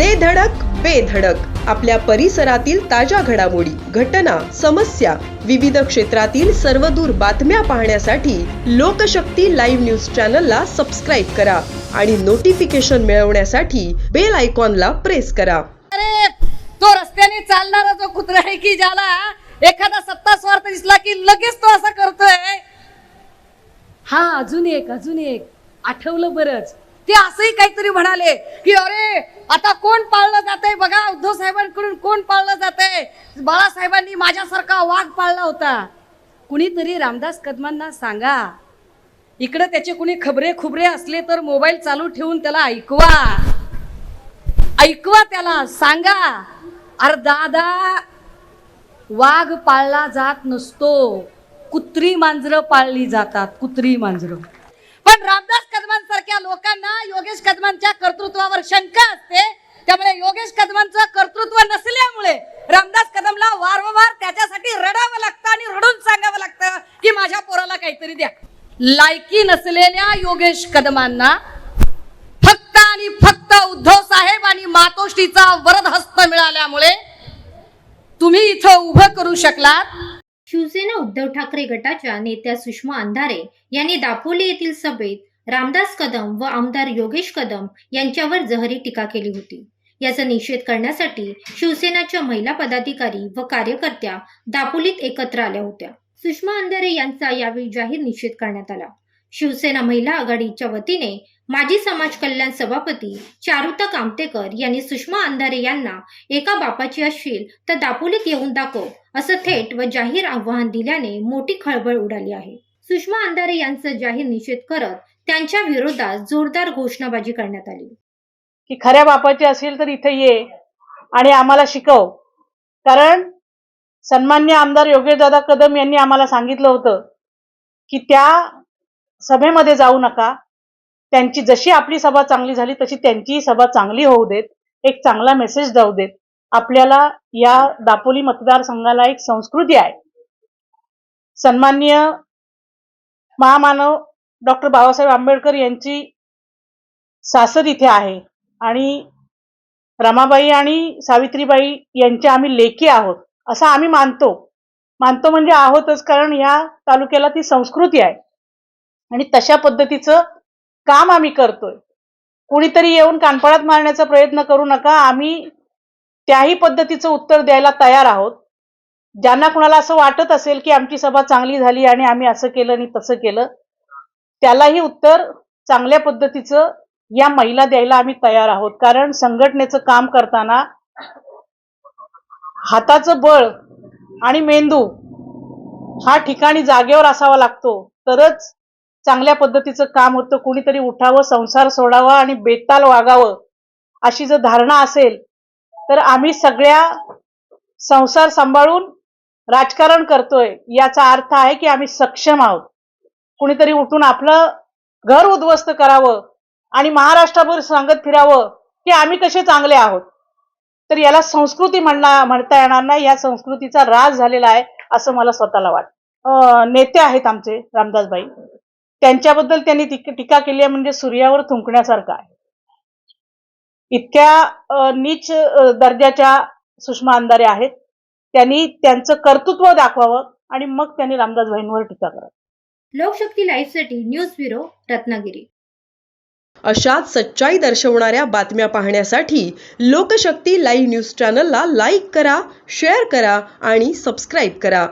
दे धडक बेधडक आपल्या परिसरातील ताज्या घडामोडी घटना समस्या विविध क्षेत्रातील सर्वदूर बातम्या पाहण्यासाठी लोकशक्ती लाईव्ह न्यूज चॅनलला सबस्क्राईब करा आणि नोटिफिकेशन मिळवण्यासाठी बेल आयकॉनला प्रेस करा. अरे तो रस्त्याने चालणारा जो कुत्रा आहे की ज्याला एखादा सत्ता स्वार्थ दिसला की लगेच तो असं करतोय? हा अजून एक अजून एक. आठवलं बरंच. ते असंही काहीतरी म्हणाले की अरे आता कोण पाळलं जातंय? बघा उद्धव साहेबांकडून कोण पाळलं जातंय? बाळासाहेबांनी माझ्यासारखा वाघ पाळला होता. कुणीतरी रामदास कदमांना सांगा इकडे त्याचे कुणी खबरे खुबरे असले तर मोबाईल चालू ठेवून त्याला ऐकवा. ऐकवा त्याला सांगा अरे दादा वाघ पाळला जात नसतो. कुत्री मांजरं पाळली जातात कुत्री मांजरं. पण रामदास कदमांसारख्या लोकांना योगेश कदमांच्या कर्तृत्वावर शंका असते. त्यामुळे योगेश कदमांचं कर्तृत्व नसल्यामुळे रामदास कदमला वारंवार त्याच्यासाठी रडावं लागतं आणि रडून सांगावं लागतं की माझ्या पोराला काहीतरी द्या. लायकी नसलेल्या योगेश कदमांना फक्त आणि फक्त उद्धव साहेब आणि मातोश्रीचा वरदहस्त मिळाल्यामुळे तुम्ही इथं उभं करू शकलात. शिवसेना उद्धव ठाकरे गटाच्या नेत्या सुषमा अंधारे यांनी दापोली येथील सभेत रामदास कदम व आमदार योगेश कदम यांच्यावर जहरी टीका केली होती. याचा निषेध करण्यासाठी शिवसेनाच्या महिला पदाधिकारी व कार्यकर्त्या दापोलीत एकत्र आल्या होत्या. सुषमा अंधारे यांचा यावेळी जाहीर निषेध करण्यात आला. शिवसेना महिला आघाडीच्या वतीने माजी समाज कल्याण सभापती चारुता कामतेकर यांनी सुषमा अंधारे यांना एका बापाची असशील तर दापोलीत येऊन दाखव असं थेट व जाहीर आव्हान दिल्याने मोठी खळबळ उडाली आहे. सुषमा अंधारे यांचा जाहीर निषेध करत त्यांच्या विरोधात जोरदार घोषणाबाजी करण्यात आली. की खऱ्या बापाची असेल तर इथे ये आणि आम्हाला शिकव. कारण सन्मान्य आमदार योगेशदादा कदम यांनी आम्हाला सांगितलं होतं की त्या सभेमध्ये जाऊ नका. त्यांची जशी आपली सभा चांगली झाली तशी त्यांचीही सभा चांगली होऊ देत. एक चांगला मेसेज जाऊ देत. आपल्याला या दापोली मतदारसंघाला एक संस्कृती आहे. सन्मान्य महामानव डॉक्टर बाबासाहेब आंबेडकर यांची सासर इथे आहे. आणि रमाबाई आणि सावित्रीबाई यांच्या आम्ही लेखी आहोत. असं आम्ही मानतो. मानतो म्हणजे आहोतच कारण या तालुक्याला ती संस्कृती आहे. आणि तशा पद्धतीचं काम आम्ही करतोय. कुणीतरी येऊन कानपळात मारण्याचा प्रयत्न करू नका. आम्ही त्याही पद्धतीचं उत्तर द्यायला तयार आहोत. ज्यांना कुणाला असं वाटत असेल की आमची सभा चांगली झाली आणि आम्ही असं केलं आणि तसं केलं त्यालाही उत्तर चांगल्या पद्धतीचं या महिला द्यायला आम्ही तयार आहोत. कारण संघटनेचं काम करताना हाताचं बळ आणि मेंदू हा ठिकाणी जागेवर असावा लागतो. तरच चांगल्या पद्धतीचं काम होतं कुणीतरी उठावं संसार सोडावा आणि बेताल वागावं अशी जर धारणा असेल तर आम्ही सगळ्या संसार सांभाळून राजकारण करतोय याचा अर्थ आहे की आम्ही सक्षम आहोत. कुणीतरी उठून आपलं घर उद्ध्वस्त करावं आणि महाराष्ट्राभर सांगत फिरावं की आम्ही कसे चांगले आहोत. तर याला संस्कृती म्हणणार म्हणता येणार नाही या संस्कृतीचा राज झालेला आहे असं मला स्वतःला वाटतं. नेते आहेत आमचे रामदासबाई. त्यांच्याबद्दल त्यांनी टीक- केली आहे म्हणजे सूर्यावर थुंकण्यासारखं आहे. इतक्या नीच दर्जाच्या सुषमा अंधारे आहेत. त्यांनी त्यांचं कर्तृत्व दाखवावं आणि मग त्यांनी रामदासबाईंवर टीका करावी. लोकशक्ती लाईव्हसाठी न्यूज ब्युरो रत्नागिरी. अशाच सच्चाई दर्शवणाऱ्या बातम्या पाहण्यासाठी लोकशक्ती लाईव्ह न्यूज चॅनलला लाईक करा शेअर करा आणि सबस्क्राईब करा.